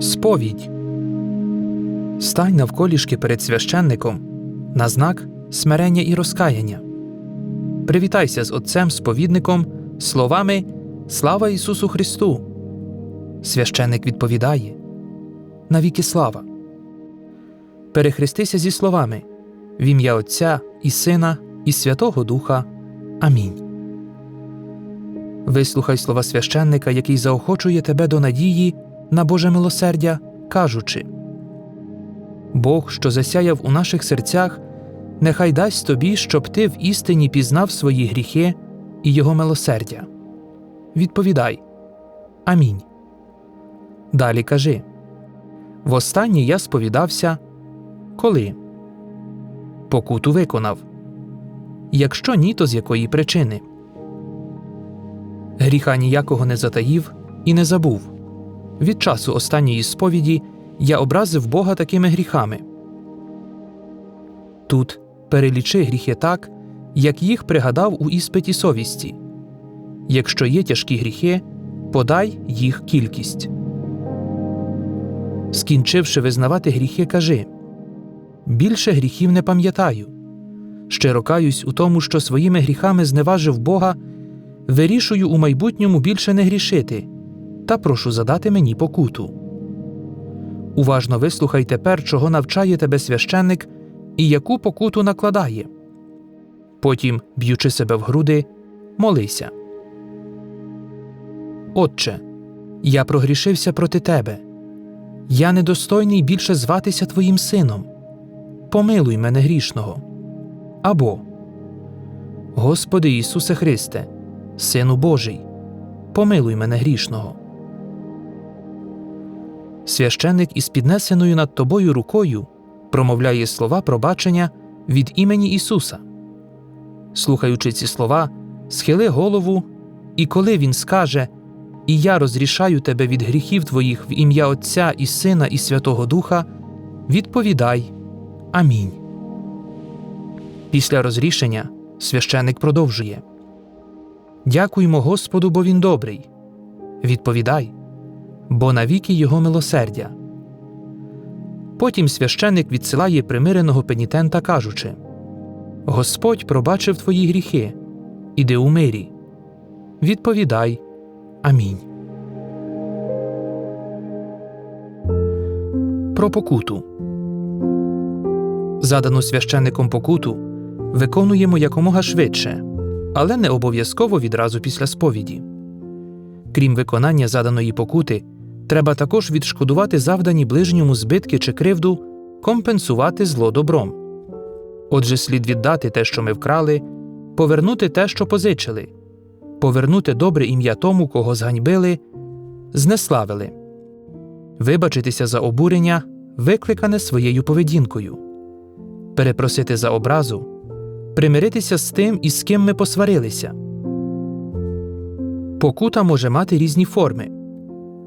Сповідь. Стань навколішки перед священником на знак смирення і розкаяння. Привітайся з отцем сповідником словами Слава Ісусу Христу. Священник відповідає Навіки слава. Перехрестися зі словами В ім'я Отця і Сина, і Святого Духа. Амінь. Вислухай слова священника, який заохочує тебе до надії на Боже милосердя, кажучи Бог, що засяяв у наших серцях, нехай дасть тобі, щоб ти в істині пізнав свої гріхи і Його милосердя. Відповідай Амінь. Далі кажи Востаннє я сповідався, коли покуту виконав. Якщо ні, то з якої причини гріха ніякого не затаїв і не забув. Від часу останньої сповіді я образив Бога такими гріхами. Тут перелічи гріхи так, як їх пригадав у іспиті совісті. Якщо є тяжкі гріхи, подай їх кількість. Скінчивши визнавати гріхи, кажи Більше гріхів не пам'ятаю. Щиро каюсь у тому, що своїми гріхами зневажив Бога, вирішую у майбутньому більше не грішити, та прошу задати мені покуту. Уважно вислухай тепер, чого навчає тебе священник і яку покуту накладає. Потім, б'ючи себе в груди, молися. Отче, я прогрішився проти тебе. Я недостойний більше зватися Твоїм сином. Помилуй мене грішного. Або Господи Ісусе Христе, Сину Божий, помилуй мене грішного. Священник із піднесеною над тобою рукою промовляє слова пробачення від імені Ісуса. Слухаючи ці слова, схили голову, і коли Він скаже І я розрішаю тебе від гріхів твоїх в ім'я Отця і Сина, і Святого Духа, відповідай Амінь. Після розрішення священик продовжує Дякуймо Господу, бо Він добрий. Відповідай, бо навіки Його милосердя. Потім священик відсилає примиреного пенітента, кажучи Господь пробачив твої гріхи, іди у мирі. Відповідай Амінь. Про покуту задану священником покуту виконуємо якомога швидше, але не обов'язково відразу після сповіді. Крім виконання заданої покути, треба також відшкодувати завдані ближньому збитки чи кривду, компенсувати зло добром. Отже, слід віддати те, що ми вкрали, повернути те, що позичили, повернути добре ім'я тому, кого зганьбили, знеславили, вибачитися за обурення, викликане своєю поведінкою, перепросити за образу, примиритися з тим, із ким ми посварилися. Покута може мати різні форми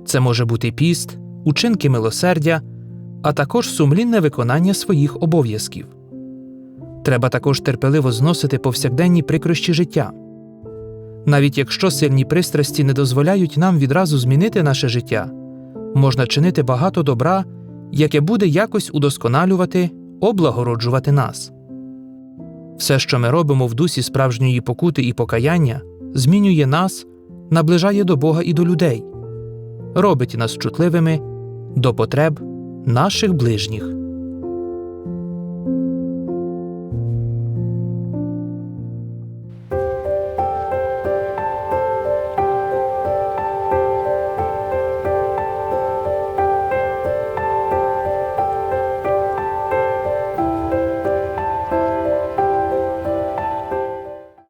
це може бути піст, учинки милосердя, а також сумлінне виконання своїх обов'язків. Треба також терпеливо зносити повсякденні прикрощі життя. Навіть якщо сильні пристрасті не дозволяють нам відразу змінити наше життя, можна чинити багато добра, яке буде якось удосконалювати, облагороджувати нас. Все, що ми робимо в дусі справжньої покути і покаяння, змінює нас, наближає до Бога і до людей, робить нас чутливими до потреб наших ближніх.